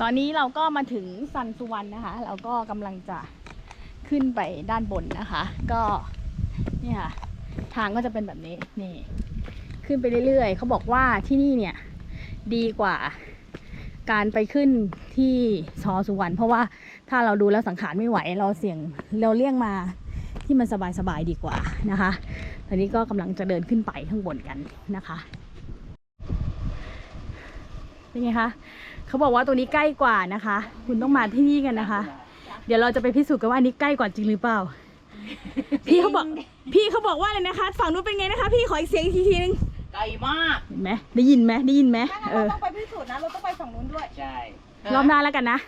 ตอนนี้เราก็มาถึงซันสุวรรณนะคะ เราก็กำลังจะขึ้นไปด้านบนนะคะ ก็นี่ค่ะทางก็จะเป็นแบบนี้นี่ ขึ้นไปเรื่อยๆเขาบอกว่าที่นี่เนี่ยดีกว่าการไปขึ้นที่ชอสุวรรณเพราะว่าถ้าเราดูแล้วสังขารไม่ไหว เราเสี่ยงเราเลี่ยงมาที่มันสบายๆดีกว่านะคะตอนนี้ก็กำลังจะเดินขึ้นไปข้างบนกันนะคะ เป็นไงคะเขาบอกว่าตัวนี้ใกล้กว่านะคะ คุณต้องมาที่นี่กันนะคะ เดี๋ยวเราจะไปพิสูจน์กันว่าอันนี้ใกล้กว่าจริงหรือเปล่า พี่เขาบอก พี่เขาบอกว่าอะไรนะคะฝั่งนู้นเป็นไงนะคะ พี่ขออีกเสียงอีกทีทีนึงไกลมากเห็นไหมได้ยินไหมได้ยินไหมถ้างั้นเอเราอต้องไปพิสูจน์นะ เราต้องไปฝั่งนู้นด้วยใช่รอบหน้าแล้วกันนะ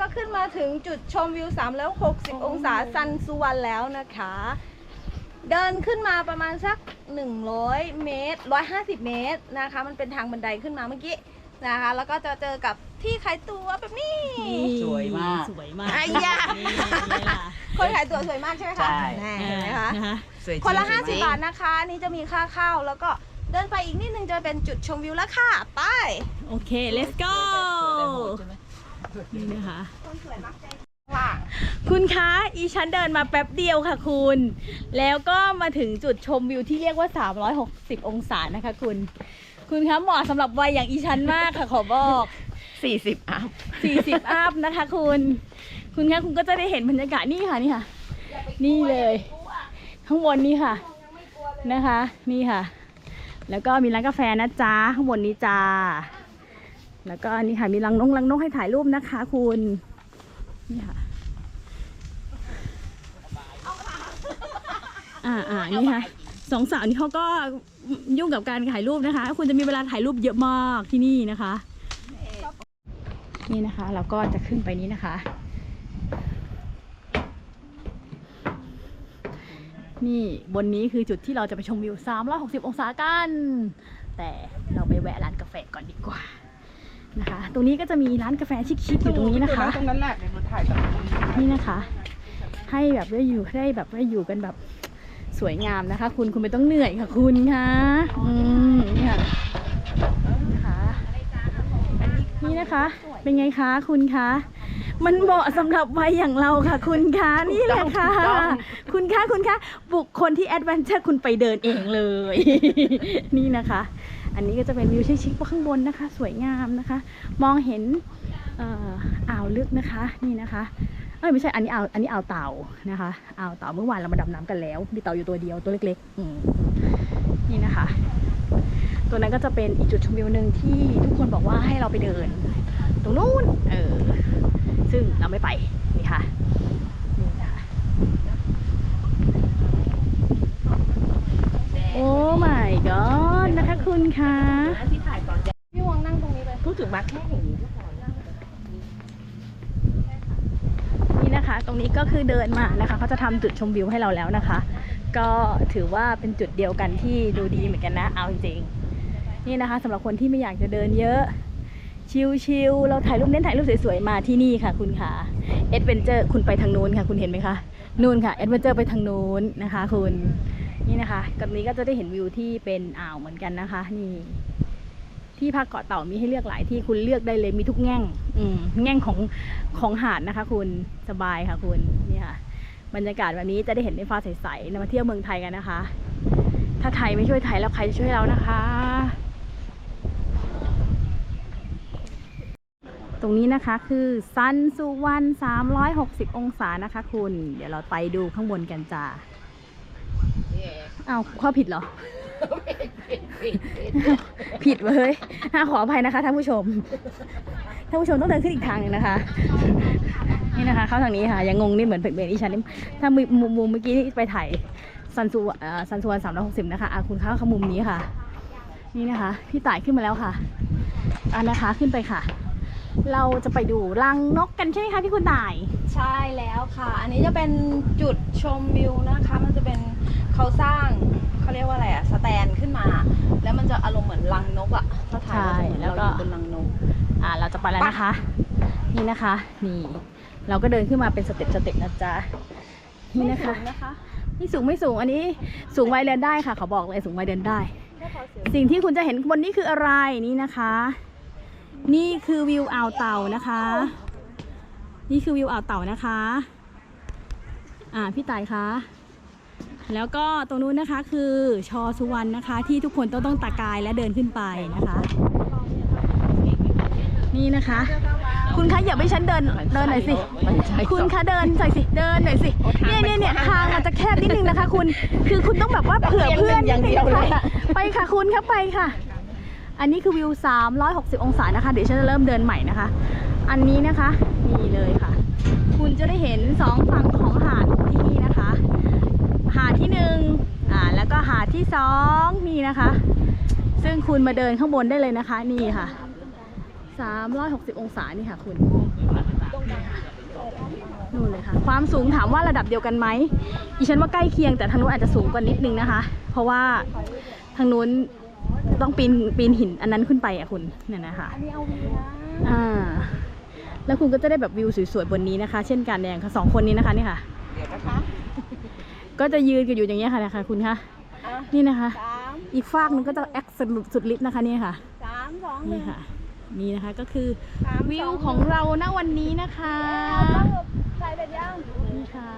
ก็ขึ้นมาถึงจุดชมวิว3แล้ว60 องศาซันสุวรรณแล้วนะคะ เดินขึ้นมาประมาณสัก 100 เมตร 150 เมตรนะคะ มันเป็นทางบันไดขึ้นมาเมื่อกี้นะคะ แล้วก็จะเจอกับที่ขายตั๋วแบบนี้สวยมาก สวยมากไอ้ยานี่นี่ล่ะคนขายตั๋วสวยมากใช่ไหมคะใช่แน่เห็นไหมคะนะคะสวยจริงคนละสวยจริง50 บาทนะคะอันนี่จะมีค่าเข้าแล้วก็เดินไปอีกนิดนึงจะเป็นจุดชมวิวแล้วค่ะ ไป โอเค let's go ใช่ไหมนี่นะคะ คนสวยมักใจว่างคุณคะอีฉันเดินมาแป๊บเดียวค่ะคุณ แล้วก็มาถึงจุดชมวิวที่เรียกว่า 360 องศานะคะคุณ คุณคะเหมาะสำหรับวัยอย่างอีฉันมากค่ะขอบอกสี่สิบอัพ40อัพนะคะคุณ คุณคะคุณก็จะได้เห็นบรรยากาศนี่ค่ะนี่ค่ะ นี่เลย ข้างบนนี่ค่ะนะคะ นี่ค่ะ แล้วก็มีร้านกาแฟนะจ๊ะข้างบนนี้จ้าแล้วก็นี่ค่ะมีรังนกรังนกให้ถ่ายรูปนะคะคุณ นี่ค่ะ อ่าอ่านี่ค่ะสองสาวนี่เขาก็ยุ่งกับการถ่ายรูปนะคะ คุณจะมีเวลาถ่ายรูปเยอะมากที่นี่นะคะ นี่นะคะ เราก็จะขึ้นไปนี้นะคะ นี่บนนี้คือจุดที่เราจะไปชมวิว 360 องศากัน แต่เราไปแวะร้านกาแฟก่อนดีกว่านะคะ ตรงนี้ก็จะมีร้านกาแฟชิคๆอยู่ตรงนี้นะคะ ตรงนั้นแหละเดี๋ยวหนูถ่ายกับคุณนี่นะคะ ให้แบบได้อยู่ได้แบบได้อยู่กันแบบ สวยงามนะคะ คุณคุณไม่ต้องเหนื่อยค่ะคุณคะอืมนี่ค่ะนะคะนี่นะคะ เป็นไงคะคุณคะมันเหมาะสำหรับวัยอย่างเราค่ะ คุณคะนี่แหละค่ะ คุณคะคุณคะบุคคลที่แอดเวนเจอร์คุณไปเดินเองเลย นี่นะคะ อันนี้ก็จะเป็นวิวชิคๆข้างบนนะคะ สวยงามนะคะ มองเห็นเอ่ออ่าว ลึกนะคะ นี่นะคะเอ้ยไม่ใช่อันนี้อ่าวอันนี้อ่าวเต่านะคะอ่าวเต่าเมื่อวานเรามาดำน้ำกันแล้ว มีเต่าอยู่ตัวเดียวตัวเล็กๆอืมนี่นะคะ ตัวนั้นก็จะเป็นอีกจุดชมวิวหนึ่งที่ทุกคนบอกว่าให้เราไปเดิน ตรงนู้นเออซึ่งเราไม่ไปนี่ค่ะนี่นะคะโอ้ my god นะคะคุณคะที่ถ่ายตอนแรกพี่วางนั่งตรงนี้เลยพูดถึงมาแค่อย่างนี้ก็พอแล้วนี่ นะคะ ตรงนี้ก็คือเดินมานะคะเขาจะทำจุดชมวิวให้เราแล้วนะคะ ก็ถือว่าเป็นจุดเดียวกันที่ดูดีเหมือนกันนะเอาจริงๆนี่นะคะสำหรับคนที่ไม่อยากจะเดินเยอะ ชิลๆเราถ่ายรูปเน้นถ่ายรูปสวยๆมาที่นี่ค่ะ คุณค่ะเอ็ดเวนเจอร์คุณไปทางนู้นค่ะ คุณเห็นไหมคะนู่นค่ะเอ็ดเวนเจอร์ไปทางนู้นนะคะ คุณนี่นะคะกับนี้ก็จะได้เห็นวิวที่เป็นอ่าวเหมือนกันนะคะ นี่ ที่พักเกาะเต่ามีให้เลือกหลายที่คุณเลือกได้เลยมีทุกแง่ง อืมแง่งของของหาดนะคะ คุณสบายค่ะคุณนี่ค่ะบรรยากาศแบบนี้จะได้เห็นในฟ้าใสๆนำมาเที่ยวเมืองไทยกันนะคะ ถ้าไทยไม่ช่วยไทยแล้วใครจะช่วยเรานะคะ ตรงนี้นะคะคือซันสุวรรณ360 องศานะคะ คุณ เดี๋ยวเราไปดูข้างบนกันจ้าอ้าวข้อผิดเหรอ ผิดเว้ยอะขออภัยนะคะท่านผู้ชม ท่านผู้ชมต้องเดินขึ้นอีกทางหนึ่งนะคะ นี่นะคะ เข้าทางนี้ค่ะ ยังงงนี่เหมือนเป็นเบนอีฉันนี่ถ้ามุมมุมเมื่อกี้นี่ไปถ่ายซันซูอ่อซันซูวันสามร้อยหกสิบนะคะอะคุณเข้าเข้ามุมนี้ค่ะ นี่นะคะ พี่ต่ายขึ้นมาแล้วค่ะอันนะคะขึ้นไปค่ะ เราจะไปดูรังนกกันใช่ไหมคะพี่คุณต่าย ใช่แล้วค่ะ อันนี้จะเป็นจุดชมวิวนะคะ มันจะเป็นเขาสร้าง เขาเรียกว่าอะไรอะสแตนขึ้นมา แล้วมันจะอารมณ์เหมือนรังนกอะถ้าถ่ายใช่มันจะเหมือนแล้วก็เราอยู่บนรังนก อ่าเราจะไปแล้วนะคะ นี่นะคะ นี่ เราก็เดินขึ้นมาเป็นสเต็ปสเต็ปนะจ๊ะนี่นะคะไม่สูงนะคะนี่สูงไม่สูงอันนี้ สูงวัยเดินได้ค่ะเขาบอกเลยสูงวัยเดินได้ สิ่งที่คุณจะเห็นบนนี้คืออะไรนี่นะคะ นี่คือวิวอ่าวเต่านะคะ นี่คือวิวอ่าวเต่านะคะ อ่าพี่ต่ายคะ แล้วก็ตรงนู้นนะคะคือชอสุวรรณนะคะ ที่ทุกคนต้องต้องตากายและเดินขึ้นไปนะคะ นี่นะคะ คุณคะอย่าไปฉันเดินเดินหน่อยสิมันใช่คุณคะเดินหน่อยสิเดินหน่อยสิเนี่ยเนี่ยเนี่ยทางมันจะแคบนิดนึงนะคะ คุณคือคุณต้องแบบว่าเผื่อเพื่อนนิดนึงนะคะไปค่ะคุณครับไปค่ะ อันนี้คือวิว 360 องศานะคะ เดี๋ยวฉันจะเริ่มเดินใหม่นะคะ อันนี้นะคะนี่เลยค่ะ คุณจะได้เห็นสองฝั่งของหาดของที่นี่นะคะหาดที่หนึ่งอ่าแล้วก็หาดที่สองนี่นะคะ ซึ่งคุณมาเดินข้างบนได้เลยนะคะนี่ค่ะ360 องศานี่ค่ะคุณนู่นเลยค่ะ ความสูงถามว่าระดับเดียวกันไหมอีฉันว่าใกล้เคียงแต่ทางนู้นอาจจะสูงกว่านิดนึงนะคะ เพราะว่าทางนู้นต้องปีนปีนหินอันนั้นขึ้นไปอะคุณเนี่ยนะคะอันนี้เอาวิวนะอ่าแล้วคุณก็จะได้แบบวิวสวยๆบนนี้นะคะ เช่นกันแดงค่ะสองคนนี้นะคะนี่ค่ะเดี๋ยวนะคะ ก็จะยืนกันอยู่อย่างเงี้ยค่ะนะคะคุณคะอะนี่นะคะสามอีกฟากหนึงก็จะแอคสุดสุดฤทธิ์นะคะนี่ค่ะสามสองหนึ่นี่ง ค่ะ นี่นะคะก็คือสามวิสวองของเราณวันนี้นะคะ ใส่เบ็ดยัง นี่ค่ะ